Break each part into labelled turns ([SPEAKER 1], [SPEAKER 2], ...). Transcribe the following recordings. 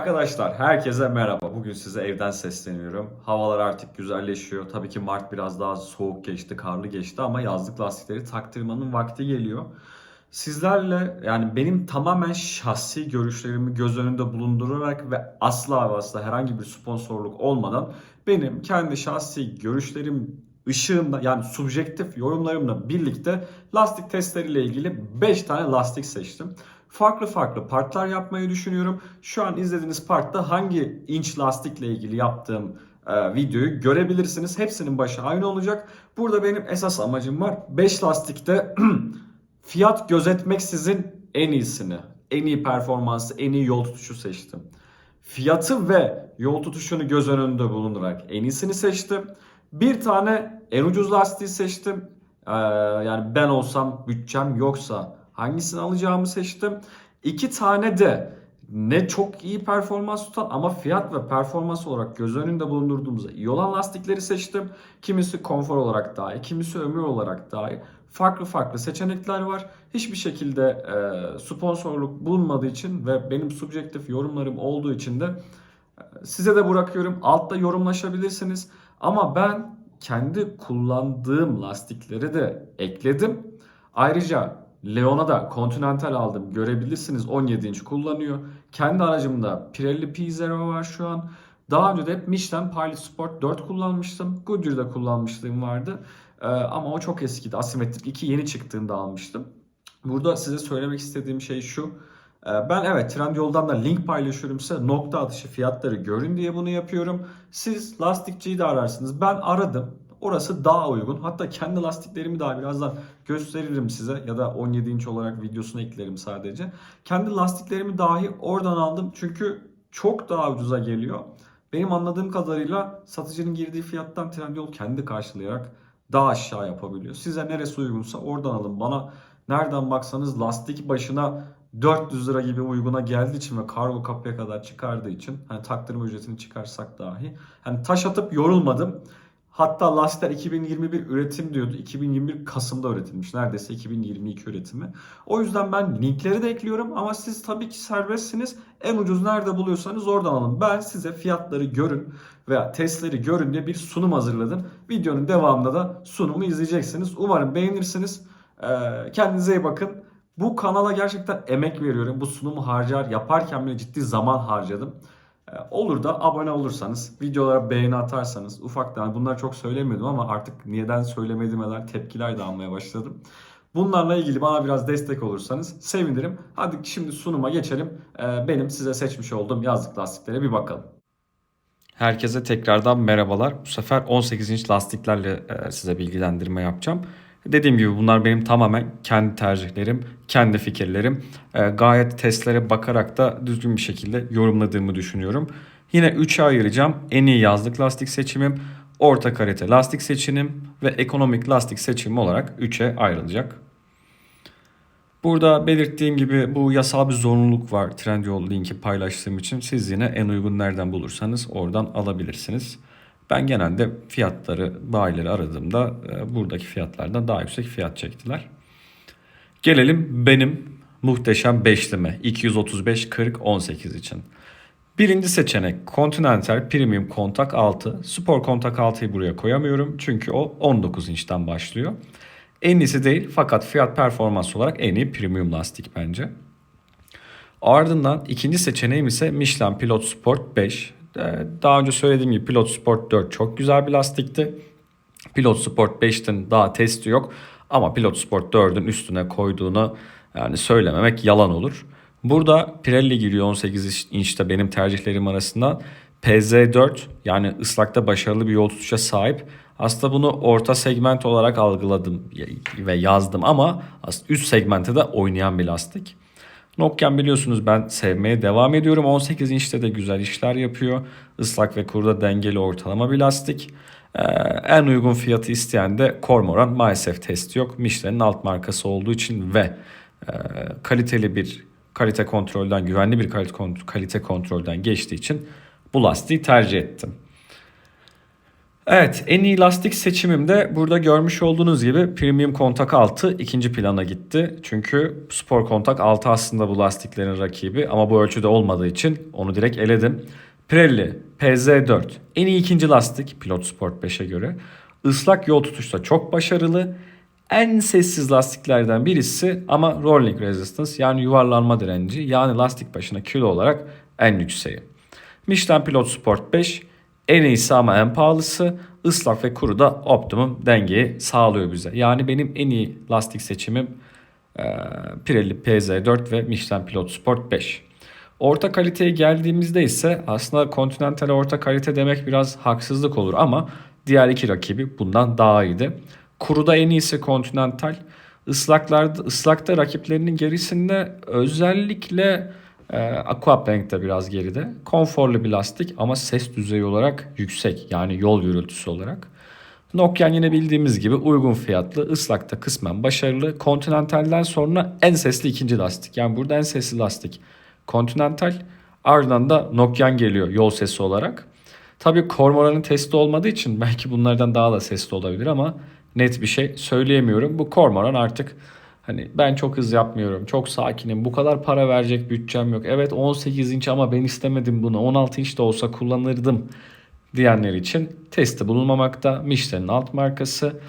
[SPEAKER 1] Arkadaşlar herkese merhaba. Bugün size evden sesleniyorum. Havalar artık güzelleşiyor. Tabii ki Mart biraz daha soğuk geçti, karlı geçti ama yazlık lastikleri taktırmanın vakti geliyor. Sizlerle yani benim tamamen şahsi görüşlerimi göz önünde bulundurarak ve asla ve asla herhangi bir sponsorluk olmadan benim kendi şahsi görüşlerim ışığında yani subjektif yorumlarımla birlikte lastik testleriyle ilgili 5 tane lastik seçtim. Farklı farklı partlar yapmayı düşünüyorum. Şu an izlediğiniz partta hangi inç lastikle ilgili yaptığım e, videoyu görebilirsiniz. Hepsinin başı aynı olacak. Burada benim esas amacım var. 5 lastikte fiyat gözetmeksizin en iyisini, en iyi performansı, en iyi yol tutuşu seçtim. Fiyatı ve yol tutuşunu göz önünde bulundurarak en iyisini seçtim. Bir tane en ucuz lastiği seçtim. Ee, yani ben olsam bütçem yoksa hangisini alacağımı seçtim. İki tane de ne çok iyi performans tutan ama fiyat ve performans olarak göz önünde bulundurduğumuzda iyi olan lastikleri seçtim. Kimisi konfor olarak daha iyi, kimisi ömür olarak daha iyi. Farklı farklı seçenekler var. Hiçbir şekilde e, sponsorluk bulunmadığı için ve benim subjektif yorumlarım olduğu için de e, size de bırakıyorum. Altta yorumlaşabilirsiniz. Ama ben kendi kullandığım lastikleri de ekledim. Ayrıca Leon'a da Continental aldım. Görebilirsiniz 17 inç kullanıyor. Kendi aracımda Pirelli P0 var şu an. Daha önce de hep Michelin Pilot Sport 4 kullanmıştım. Goodyear'da kullanmışlığım vardı. Ee, ama o çok eskidi. Asimetrik 2 yeni çıktığında almıştım. Burada size söylemek istediğim şey şu. Ee, Ben evet Trendyol'dan da link paylaşıyorum size. Nokta atışı fiyatları görün diye bunu yapıyorum. Siz lastikçiyi de ararsınız. Ben aradım. Orası daha uygun. Hatta kendi lastiklerimi daha birazdan gösteririm size ya da 17 inç olarak videosunu eklerim sadece. Kendi lastiklerimi dahi oradan aldım. Çünkü çok daha ucuza geliyor. Benim anladığım kadarıyla satıcının girdiği fiyattan Trendyol kendi karşılayarak daha aşağı yapabiliyor. Size neresi uygunsa oradan alın. Bana nereden baksanız lastik başına 400 lira gibi uyguna geldiği için ve kargo kapıya kadar çıkardığı için hani taktırma ücretini çıkarsak dahi hani taş atıp yorulmadım. Hatta lastikler 2021 üretim diyordu. 2021 Kasım'da üretilmiş. Neredeyse 2022 üretimi. O yüzden ben linkleri de ekliyorum ama siz tabii ki serbestsiniz. En ucuz nerede buluyorsanız oradan alın. Ben size fiyatları görün veya testleri görün diye bir sunum hazırladım. Videonun devamında da sunumu izleyeceksiniz. Umarım beğenirsiniz. Ee, kendinize iyi bakın. Bu kanala gerçekten emek veriyorum. Bu sunumu harcar yaparken bile ciddi zaman harcadım. Ee, Olur da abone olursanız, videolara beğeni atarsanız, ufaktan bunları çok söylemiyordum ama artık neden söylemediğime tepkiler de almaya başladım. Bunlarla ilgili bana biraz destek olursanız sevinirim. Hadi şimdi sunuma geçelim. Ee, Benim size seçmiş olduğum yazlık lastiklere bir bakalım. Herkese tekrardan merhabalar. Bu sefer 18 inç lastiklerle e, size bilgilendirme yapacağım. Dediğim gibi bunlar benim tamamen kendi tercihlerim, kendi fikirlerim. E, Gayet testlere bakarak da düzgün bir şekilde yorumladığımı düşünüyorum. Yine 3'e ayıracağım. En iyi yazlık lastik seçimim, orta kalite lastik seçimim ve ekonomik lastik seçimim olarak 3'e ayrılacak. Burada belirttiğim gibi bu yasal bir zorunluluk var Trendyol linki paylaştığım için. Siz yine en uygun nereden bulursanız oradan alabilirsiniz. Ben genelde fiyatları, bayileri aradığımda e, buradaki fiyatlardan daha yüksek fiyat çektiler. Gelelim benim muhteşem beşlime 235 40 18 için. Birinci seçenek Continental Premium Kontak 6. Spor Kontak 6'yı buraya koyamıyorum çünkü o 19 inçten başlıyor. En iyisi değil fakat fiyat performans olarak en iyi premium lastik bence. Ardından ikinci seçeneğim ise Michelin Pilot Sport 5. Ee, Daha önce söylediğim gibi Pilot Sport 4 çok güzel bir lastikti. Pilot Sport 5'tin daha testi yok ama Pilot Sport 4'ün üstüne koyduğunu yani söylememek yalan olur. Burada Pirelli giriyor 18 inçte benim tercihlerim arasında. PZ4 yani ıslakta başarılı bir yol tutuşa sahip. Aslında bunu orta segment olarak algıladım ve yazdım ama üst segmente de oynayan bir lastik. Nokian biliyorsunuz ben sevmeye devam ediyorum. 18 inçte de güzel işler yapıyor. Islak ve kurda dengeli ortalama bir lastik. Ee, en uygun fiyatı isteyen de Cormoran maalesef testi yok. Michelin'in alt markası olduğu için ve e, kaliteli bir kalite kontrolden, güvenli bir kalite, kalite kontrolden geçtiği için bu lastiği tercih ettim. Evet, en iyi lastik seçimim de burada görmüş olduğunuz gibi Premium Kontak 6 ikinci plana gitti. Çünkü Spor Kontak 6 aslında bu lastiklerin rakibi ama bu ölçüde olmadığı için onu direkt eledim. Pirelli PZ4 en iyi ikinci lastik Pilot Sport 5'e göre. Islak yol tutuşta çok başarılı. En sessiz lastiklerden birisi ama rolling resistance yani yuvarlanma direnci yani lastik başına kilo olarak en yükseği. Michelin Pilot Sport 5 en iyisi ama en pahalısı. Islak ve kuru da optimum dengeyi sağlıyor bize. Yani benim en iyi lastik seçimim e, Pirelli PZ4 ve Michelin Pilot Sport 5. Orta kaliteye geldiğimizde ise aslında Continental orta kalite demek biraz haksızlık olur ama diğer iki rakibi bundan daha iyiydi. Kuruda en iyisi Continental. Islaklarda, ıslakta rakiplerinin gerisinde özellikle e, Aquaplank de biraz geride. Konforlu bir lastik ama ses düzeyi olarak yüksek yani yol gürültüsü olarak. Nokian yine bildiğimiz gibi uygun fiyatlı, ıslakta kısmen başarılı. Continental'den sonra en sesli ikinci lastik. Yani burada en sesli lastik Continental. Ardından da Nokian geliyor yol sesi olarak. Tabii Cormoran'ın testi olmadığı için belki bunlardan daha da sesli olabilir ama net bir şey söyleyemiyorum. Bu Cormoran artık hani ben çok hız yapmıyorum, çok sakinim, bu kadar para verecek bütçem yok. Evet 18 inç ama ben istemedim bunu, 16 inç de olsa kullanırdım diyenler için testi bulunmamakta. Michelin'in alt markası.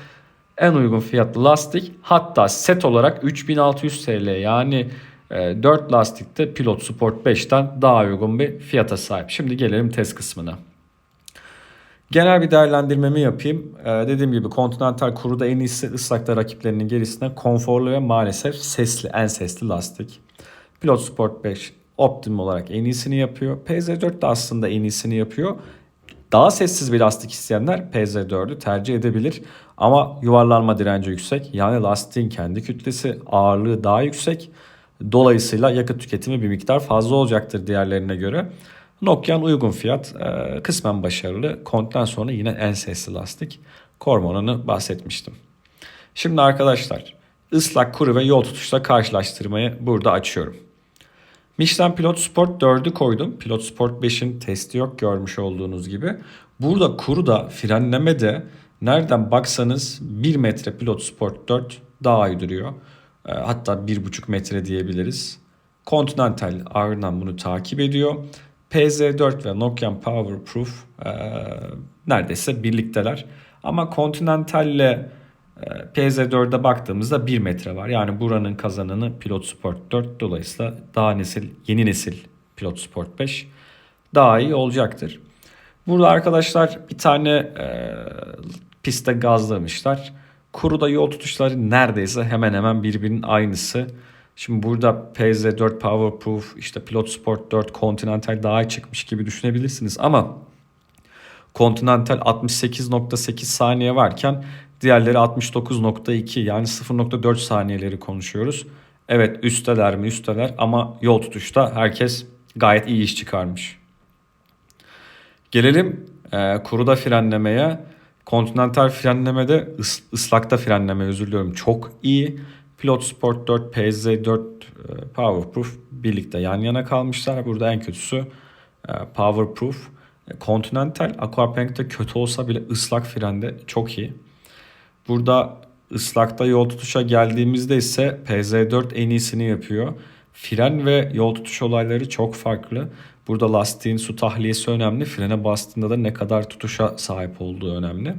[SPEAKER 1] En uygun fiyatlı lastik hatta set olarak 3600 TL yani 4 e, lastikte Pilot Sport 5'ten daha uygun bir fiyata sahip. Şimdi gelelim test kısmına. Genel bir değerlendirmemi yapayım. Ee, dediğim gibi Continental kuruda en iyisi ıslakta rakiplerinin gerisinde konforlu ve maalesef sesli, en sesli lastik. Pilot Sport 5 optimum olarak en iyisini yapıyor. PZ4 de aslında en iyisini yapıyor. Daha sessiz bir lastik isteyenler PZ4'ü tercih edebilir. Ama yuvarlanma direnci yüksek. Yani lastiğin kendi kütlesi, ağırlığı daha yüksek. Dolayısıyla yakıt tüketimi bir miktar fazla olacaktır diğerlerine göre. Nokian uygun fiyat, e, kısmen başarılı. Kont'tan sonra yine en sesli lastik. Cormonan'ı bahsetmiştim. Şimdi arkadaşlar ıslak, kuru ve yol tutuşla karşılaştırmayı burada açıyorum. Michelin Pilot Sport 4'ü koydum. Pilot Sport 5'in testi yok görmüş olduğunuz gibi. Burada kuru da frenleme de nereden baksanız 1 metre Pilot Sport 4 daha iyi duruyor. E, hatta 1,5 metre diyebiliriz. Continental ardından bunu takip ediyor. PZ4 ve Nokian Powerproof e, neredeyse birlikteler. Ama Continental ile e, PZ4'e baktığımızda 1 metre var. Yani buranın kazananı Pilot Sport 4 dolayısıyla daha nesil yeni nesil Pilot Sport 5 daha iyi olacaktır. Burada arkadaşlar bir tane e, pistte gazlamışlar. Kuruda yol tutuşları neredeyse hemen hemen birbirinin aynısı. Şimdi burada PZ4 Powerproof, işte Pilot Sport 4, Continental daha çıkmış gibi düşünebilirsiniz ama Continental 68.8 saniye varken diğerleri 69.2 yani 0.4 saniyeleri konuşuyoruz. Evet üsteler mi üsteler ama yol tutuşta herkes gayet iyi iş çıkarmış. Gelelim e, kuruda frenlemeye. Continental frenlemede ıs, ıslakta frenleme özür diliyorum çok iyi. Pilot Sport 4, PZ4 e, Powerproof birlikte yan yana kalmışlar. Burada en kötüsü e, Powerproof. E, Continental Aquaplank'te kötü olsa bile ıslak frende çok iyi. Burada ıslakta yol tutuşa geldiğimizde ise PZ4 en iyisini yapıyor. Fren ve yol tutuş olayları çok farklı. Burada lastiğin su tahliyesi önemli. Frene bastığında da ne kadar tutuşa sahip olduğu önemli.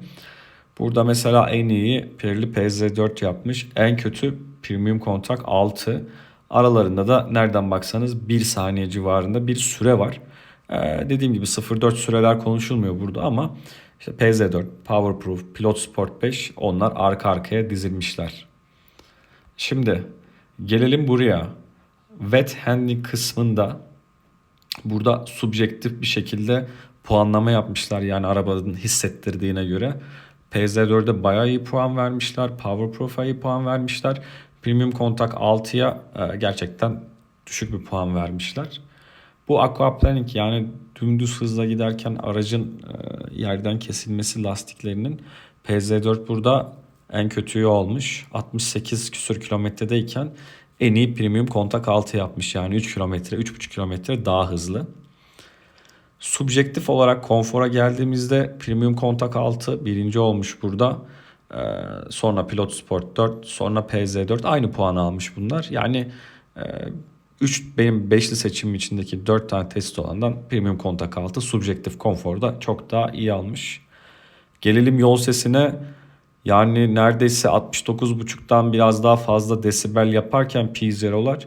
[SPEAKER 1] Burada mesela en iyi Pirelli PZ4 yapmış. En kötü Premium Kontak 6. Aralarında da nereden baksanız 1 saniye civarında bir süre var. Ee, dediğim gibi 0.4 süreler konuşulmuyor burada ama işte PZ4, Powerproof, Pilot Sport 5 onlar arka arkaya dizilmişler. Şimdi gelelim buraya. Wet handling kısmında burada subjektif bir şekilde puanlama yapmışlar yani arabanın hissettirdiğine göre. PZ4'e bayağı iyi puan vermişler. Powerproof'a iyi puan vermişler. Premium Kontak 6'ya e, gerçekten düşük bir puan vermişler. Bu aquaplaning yani dümdüz hızla giderken aracın e, yerden kesilmesi lastiklerinin PZ4 burada en kötüyü olmuş. 68 küsur kilometredeyken en iyi premium kontak 6 yapmış. Yani 3 kilometre, 3,5 kilometre daha hızlı.
[SPEAKER 2] Subjektif olarak konfora geldiğimizde Premium Kontak 6 birinci olmuş burada. Ee, sonra Pilot Sport 4, sonra PZ4 aynı puanı almış bunlar. Yani 3 benim 5'li seçimim içindeki 4 tane test olandan Premium Kontak 6 subjektif konforda çok daha iyi almış. Gelelim yol sesine. Yani neredeyse 69.5'tan biraz daha fazla desibel yaparken P0'lar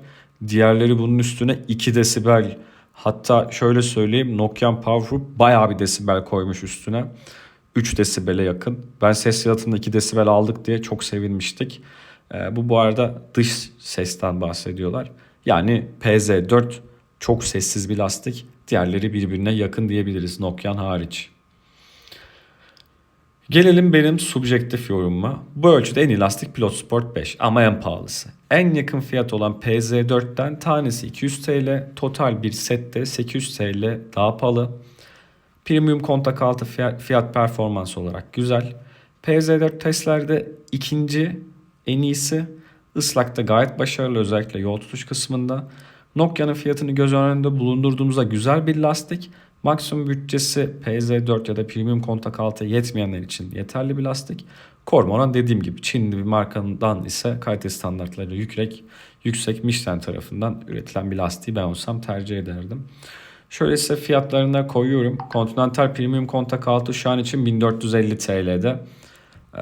[SPEAKER 2] diğerleri bunun üstüne 2 desibel hatta şöyle söyleyeyim Nokian Powerful bayağı bir desibel koymuş üstüne. 3 desibele yakın. Ben ses yalıtımında 2 desibel aldık diye çok sevinmiştik. Ee, bu bu arada dış sesten bahsediyorlar. Yani PZ4 çok sessiz bir lastik. Diğerleri birbirine yakın diyebiliriz Nokian hariç. Gelelim benim subjektif yorumuma. Bu ölçüde en iyi lastik Pilot Sport 5 ama en pahalısı. En yakın fiyat olan PZ4'ten tanesi 200 TL, total bir sette 800 TL daha pahalı. Premium kontak altı fiyat, fiyat performans olarak güzel. PZ4 testlerde ikinci en iyisi. Islakta gayet başarılı özellikle yol tutuş kısmında. Nokia'nın fiyatını göz önünde bulundurduğumuzda güzel bir lastik. Maksimum bütçesi PZ4 ya da Premium kontak altı yetmeyenler için yeterli bir lastik. Cormoran dediğim gibi Çinli bir markandan ise kalite standartları yüksek, yüksek Michelin tarafından üretilen bir lastiği ben olsam tercih ederdim. Şöyle size fiyatlarına koyuyorum. Continental Premium kontak altı şu an için 1450 TL'de. Ee,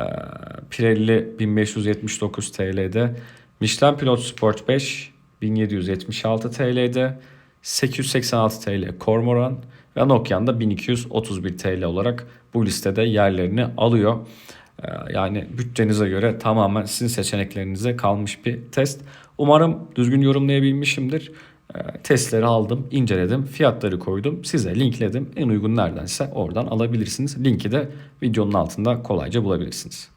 [SPEAKER 2] Pirelli 1579 TL'de. Michelin Pilot Sport 5 1776 TL'de. 886 TL Cormoran ve Nokian da 1231 TL olarak bu listede yerlerini alıyor. Ee, Yani bütçenize göre tamamen sizin seçeneklerinize kalmış bir test. Umarım düzgün yorumlayabilmişimdir. Ee, Testleri aldım, inceledim, fiyatları koydum, size linkledim. En uygun neredense oradan alabilirsiniz. Linki de videonun altında kolayca bulabilirsiniz.